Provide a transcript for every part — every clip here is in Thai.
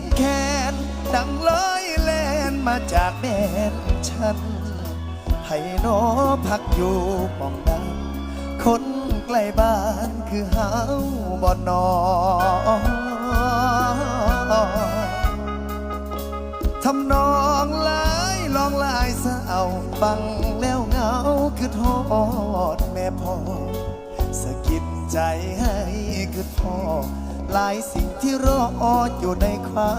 งแคนดังลอยแลนมาจากแดนฉันให้โนอพักอยู่มองนั้น คนใกล้บ้านคือหาวบ่นอทำนองลายลองลายสาวฟังแล้วเงาคือทอดแม่พ่อสะกิดใจให้คือพ่อ หลายสิ่งที่รออยู่ในควา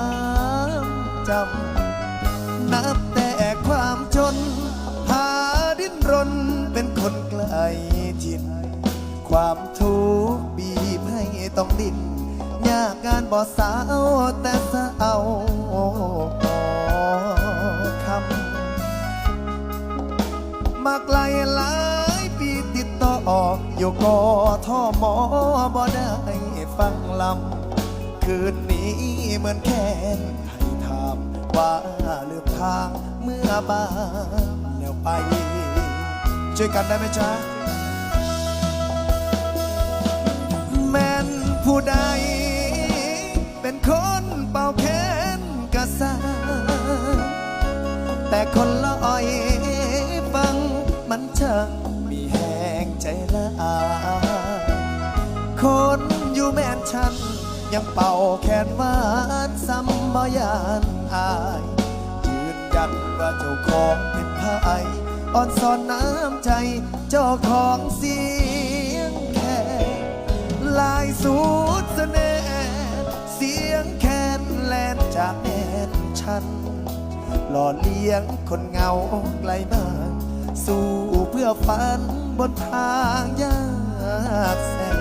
มจำ นับแต่ความจน หาดิ้นรนเป็นคนไกลถิ่นความทุกข์บีบให้ต้องดิ้นยากงานบ่สาวแต่สาวคำมาไกลลายปีติดต่อ อยู่กอท่อหมอบ่ได้ฟังลำ คืนนี้เหมือนแค้นไทยถามว่าเลืมทางเมื่อบ้านแล้วไป ช่วยกันได้ไหมจ๊ะ แม่นผู้ใด เป็นคนเป่าแค้นกระสาแต่คนละอ่อยฟังมันช่าง ใจละอาคนอยู่แม่นฉัน ยังเป่าแขนหวานซ้ำบ่ยานอายยืนยันว่าเจ้าของเป็นพายอ่อนสอนน้ำใจเจ้าของเสียงแค่ลายสูดเสน่ห์เสียงแคนแลนจากแดนฉัน หล่อเลี้ยงคนเงาไกลบ้าน สู้เพื่อฝัน บนทางยากแสน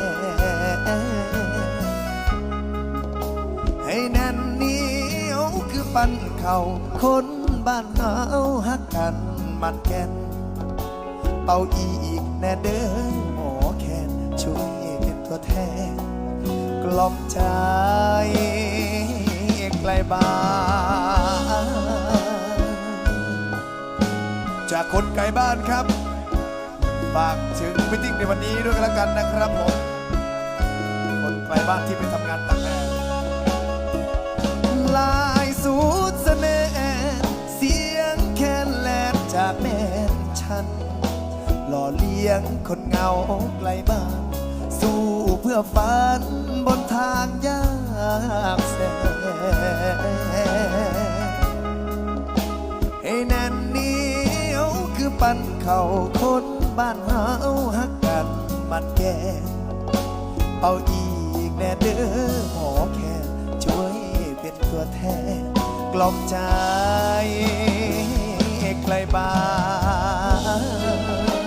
ให้แน่นเหนียวคือปั้นเข่าคนบ้านเฮาฮักกันมันแก่นเป่าอีกแน่เด้อหมอแคนช่วยเป็นตัวแทนกล่อมใจไกลบ้านจากคนไกลบ้านครับ ฝากถึงมิติ้งในวันนี้ด้วยกันแล้วกันนะครับผมคนไกลบ้านที่ไปทำงานต่างแดนลายสูดเสน่ห์เสียงแคนแลนจากแม่นฉัน หล่อเลี้ยงคนเหงาไกลบ้าน สู้เพื่อฝันบนทางยากแสนให้แน่นเหนียวคือปั้นเข่าคน บ้านเฮาฮักกันมันแก่เอาอีกแน่เด้อหมอแค่ช่วยเป็นตัวแทนกล่อมใจไกลบ้าน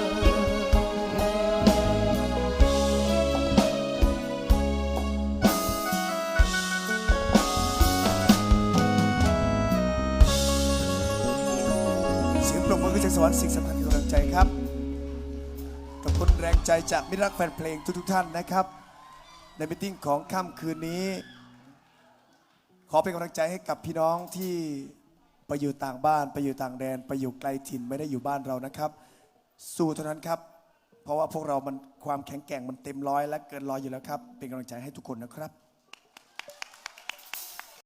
เสียงปรบมือคือจากสวรรค์สิ่งสำคัญคือกำลังใจครับ แรงใจจากมิตรรักแฟนเพลงทุกๆท่านนะครับ ในมิทติ้งของค่ำคืนนี้ ขอเป็นกำลังใจให้กับพี่น้องที่ไปอยู่ต่างบ้าน ไปอยู่ต่างแดน ไปอยู่ไกลถิ่นไม่ได้อยู่บ้านเรานะครับ สู้เท่านั้นครับ เพราะว่าพวกเรามันความแข็งแกร่งมันเต็มร้อยและเกินร้อยอยู่แล้วครับ เป็นกำลังใจให้ทุกคนนะครับ